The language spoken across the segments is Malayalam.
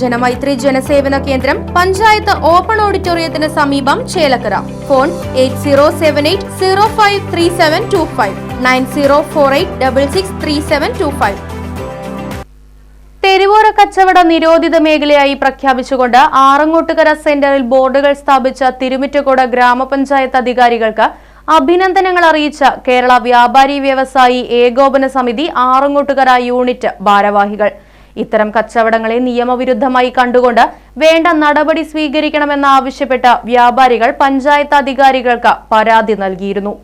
ജനമൈത്രി ജനസേവന കേന്ദ്രം പഞ്ചായത്ത് ഓപ്പൺ ഓഡിറ്റോറിയത്തിന് സമീപം Chelakkara. Phone eight zero seven eight zero five three seven two five nine zero four eight double six three seven two five. തെരുവോര കച്ചവട നിരോധിത മേഖലയായി പ്രഖ്യാപിച്ചുകൊണ്ട് ആറങ്ങോട്ടുകര സെന്ററിൽ ബോർഡുകൾ സ്ഥാപിച്ച തിരുമിറ്റക്കോട് ഗ്രാമപഞ്ചായത്ത് അധികാരികൾക്ക് അഭിനന്ദനങ്ങൾ അറിയിച്ച കേരള വ്യാപാരി വ്യവസായി ഏകോപന സമിതി ആറങ്ങോട്ടുകര യൂണിറ്റ് ഭാരവാഹികൾ. ഇത്തരം കച്ചവടങ്ങളെ നിയമവിരുദ്ധമായി കണ്ടുകൊണ്ട് വേണ്ട നടപടി സ്വീകരിക്കണമെന്നാവശ്യപ്പെട്ട വ്യാപാരികൾ പഞ്ചായത്ത് അധികാരികൾക്ക് പരാതി നൽകിയിരുന്നു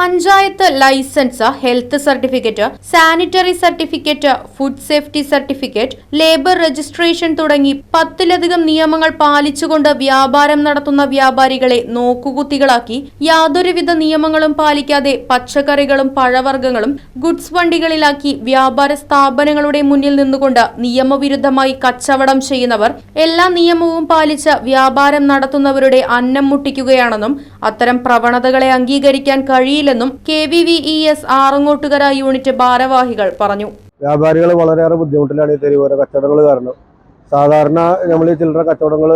panchayat license health certificate sanitary certificate food safety certificate labour registration തുടങ്ങി പത്തിലധികം നിയമങ്ങൾ പാലിച്ചുകൊണ്ട് വ്യാപാരം നടത്തുന്ന വ്യാപാരികളെ നോക്കുകുത്തികളാക്കി യാതൊരുവിധ നിയമങ്ങളും പാലിക്കാതെ പച്ചക്കറികളും പഴവർഗങ്ങളും ഗുഡ്സ് വണ്ടികളിലാക്കി വ്യാപാര സ്ഥാപനങ്ങളുടെ മുന്നിൽ നിന്നുകൊണ്ട് നിയമവിരുദ്ധമായി കച്ചവടം ചെയ്യുന്നവർ എല്ലാ നിയമവും പാലിച്ച് വ്യാപാരം നടത്തുന്നവരുടെ അന്നം മുട്ടിക്കുകയാണെന്നും അത്തരം പ്രവണതകളെ അംഗീകരിക്കാൻ കഴിയില്ലെന്നും K V V E S Arangottukara unit ഭാരവാഹികൾ പറഞ്ഞു. വ്യാപാരികൾ വളരെയേറെ ബുദ്ധിമുട്ടിലാണ് ഈ തെരുവോര കച്ചവടങ്ങൾ കാരണം. സാധാരണ നമ്മൾ ഈ ചില്ലറ കച്ചവടങ്ങൾ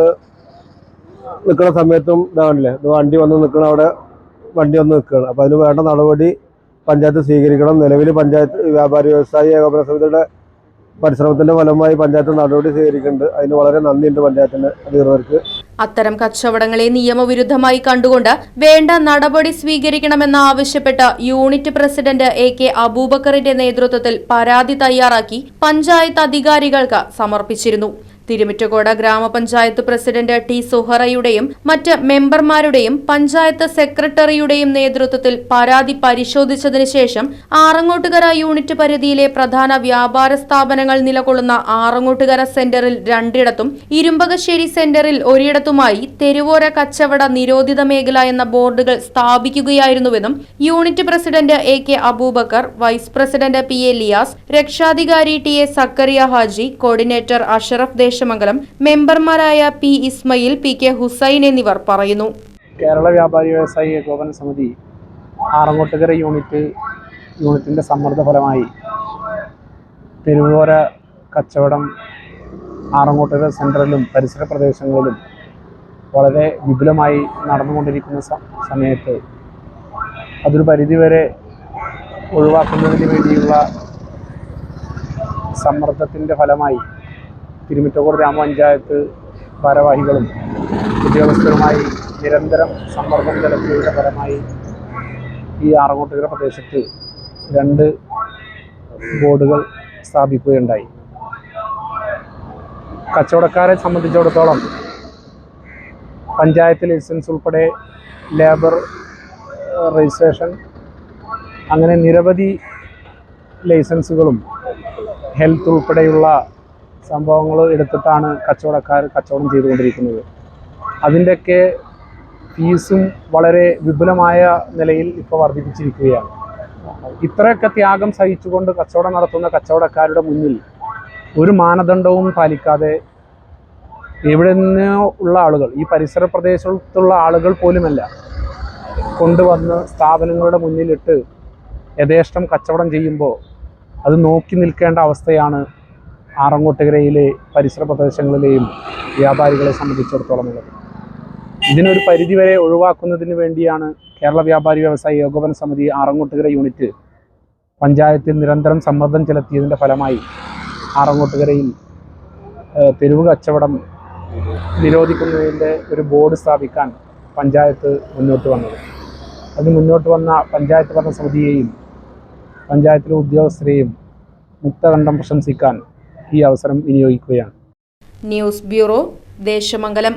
നിൽക്കുന്ന സമയത്തും ഇതാണല്ലേ ഇത് വണ്ടി വന്ന് നിൽക്കണം അവിടെ വണ്ടി വന്ന് നിൽക്കുകയാണ് അപ്പോൾ അതിന് വേണ്ട നടപടി പഞ്ചായത്ത് സ്വീകരിക്കണം. നിലവിൽ പഞ്ചായത്ത് വ്യാപാരി വ്യവസായി ഏകോപന സമിതിയുടെ പരിശ്രമത്തിന്റെ ഫലമായി പഞ്ചായത്ത് നടപടി സ്വീകരിക്കുന്നുണ്ട്. അതിന് വളരെ നന്ദിയുണ്ട് പഞ്ചായത്തിന് അധികൃതർക്ക്. അത്തരം കച്ചവടങ്ങളെ നിയമവിരുദ്ധമായി കണ്ടുകൊണ്ട് വേണ്ട നടപടി സ്വീകരിക്കണമെന്ന് ആവശ്യപ്പെട്ട് യൂണിറ്റ് പ്രസിഡന്റ് എ കെ അബൂബക്കറിന്റെ നേതൃത്വത്തിൽ പരാതി തയ്യാറാക്കി പഞ്ചായത്ത് അധികാരികൾക്ക് സമർപ്പിച്ചിരുന്നു തിരുമിറ്റക്കോട് ഗ്രാമപഞ്ചായത്ത് പ്രസിഡന്റ് ടി സുഹറയുടെയും മറ്റ് മെമ്പർമാരുടെയും പഞ്ചായത്ത് സെക്രട്ടറിയുടെയും നേതൃത്വത്തിൽ പരാതി പരിശോധിച്ചതിനു ശേഷം ആറങ്ങോട്ടുകര യൂണിറ്റ് പരിധിയിലെ പ്രധാന വ്യാപാര സ്ഥാപനങ്ങൾ നിലകൊള്ളുന്ന ആറങ്ങോട്ടുകര സെന്ററിൽ രണ്ടിടത്തും ഇരുമ്പകശ്ശേരി സെന്ററിൽ ഒരിടത്തുമായി തെരുവോര കച്ചവട നിരോധിത മേഖല എന്ന ബോർഡുകൾ സ്ഥാപിക്കുകയായിരുന്നുവെന്നും unit president A K Abubakar vice president P A Liyas രക്ഷാധികാരി T A Zakaria Haji coordinator Ashraf Desamangalam മെമ്പർമാരായ P Ismail P K Hussain എന്നിവർ പറയുന്നു. കേരള വ്യാപാരി വ്യവസായി ഏകോപന സമിതി ആറങ്ങോട്ടുകര യൂണിറ്റ് യൂണിറ്റിന്റെ സമ്മർദ്ദ ഫലമായി തെരുവോര കച്ചവടം ആറങ്ങോട്ടുകര സെൻട്രലും പരിസര പ്രദേശങ്ങളിലും വളരെ വിപുലമായി നടന്നുകൊണ്ടിരിക്കുന്ന സമയത്ത് അതൊരു പരിധിവരെ ഒഴിവാക്കുന്നതിന് വേണ്ടിയുള്ള സമ്മർദ്ദത്തിന്റെ ഫലമായി തിരുമിറ്റക്കോട് ഗ്രാമപഞ്ചായത്ത് ഭാരവാഹികളും ഉദ്യോഗസ്ഥരുമായി നിരന്തരം സമ്മർദ്ദം ചെലുത്തിയതിന്റെ ഫലമായി ഈ ആറങ്ങോട്ടുകര പ്രദേശത്ത് രണ്ട് ബോർഡുകൾ സ്ഥാപിക്കുകയുണ്ടായി. കച്ചവടക്കാരെ സംബന്ധിച്ചിടത്തോളം പഞ്ചായത്ത് ലൈസൻസ് ഉൾപ്പെടെ ലേബർ രജിസ്ട്രേഷൻ അങ്ങനെ നിരവധി ലൈസൻസുകളും ഹെൽത്ത് ഉൾപ്പെടെയുള്ള സംഭവങ്ങൾ എടുത്തിട്ടാണ് കച്ചവടക്കാർ കച്ചവടം ചെയ്തുകൊണ്ടിരിക്കുന്നത്. അതിന്റെയൊക്കെ ഫീസും വളരെ വിപുലമായ നിലയിൽ ഇപ്പോൾ വർദ്ധിപ്പിച്ചിരിക്കുകയാണ്. ഇത്രയൊക്കെ ത്യാഗം സഹിച്ചുകൊണ്ട് കച്ചവടം നടത്തുന്ന കച്ചവടക്കാരുടെ മുന്നിൽ ഒരു മാനദണ്ഡവും പാലിക്കാതെ എവിടെ നിന്നോ ഉള്ള ആളുകൾ ഈ പരിസര പ്രദേശത്തുള്ള ആളുകൾ പോലുമല്ല കൊണ്ടുവന്ന് സ്ഥാപനങ്ങളുടെ മുന്നിലിട്ട് യഥേഷ്ടം കച്ചവടം ചെയ്യുമ്പോൾ അത് നോക്കി നിൽക്കേണ്ട അവസ്ഥയാണ് ആറങ്ങോട്ടുകരയിലെ പരിസര പ്രദേശങ്ങളിലെയും വ്യാപാരികളെ സംബന്ധിച്ചിടത്തോളം ഉള്ളത്. ഇതിനൊരു പരിധിവരെ ഒഴിവാക്കുന്നതിന് വേണ്ടിയാണ് കേരള വ്യാപാരി വ്യവസായി ഏകോപന സമിതി ആറങ്ങോട്ടുകര യൂണിറ്റ് പഞ്ചായത്തിൽ നിരന്തരം സമ്മർദ്ദം ചെലുത്തിയതിന്റെ ഫലമായി ആറങ്ങോട്ടുകരയിൽ തെരുവ് കച്ചവടം നിരോധിക്കുന്നതിന്റെ ഒരു ബോർഡ് സ്ഥാപിക്കാൻ പഞ്ചായത്ത് മുന്നോട്ട് വന്നത്. അതിന് മുന്നോട്ട് വന്ന പഞ്ചായത്ത് ഭരണസമിതിയെയും പഞ്ചായത്തിലെ ഉദ്യോഗസ്ഥരെയും മുക്തകണ്ഠം പ്രശംസിക്കാൻ ഈ അവസരം വിനിയോഗിക്കുകയാണ്. News bureau Desamangalam.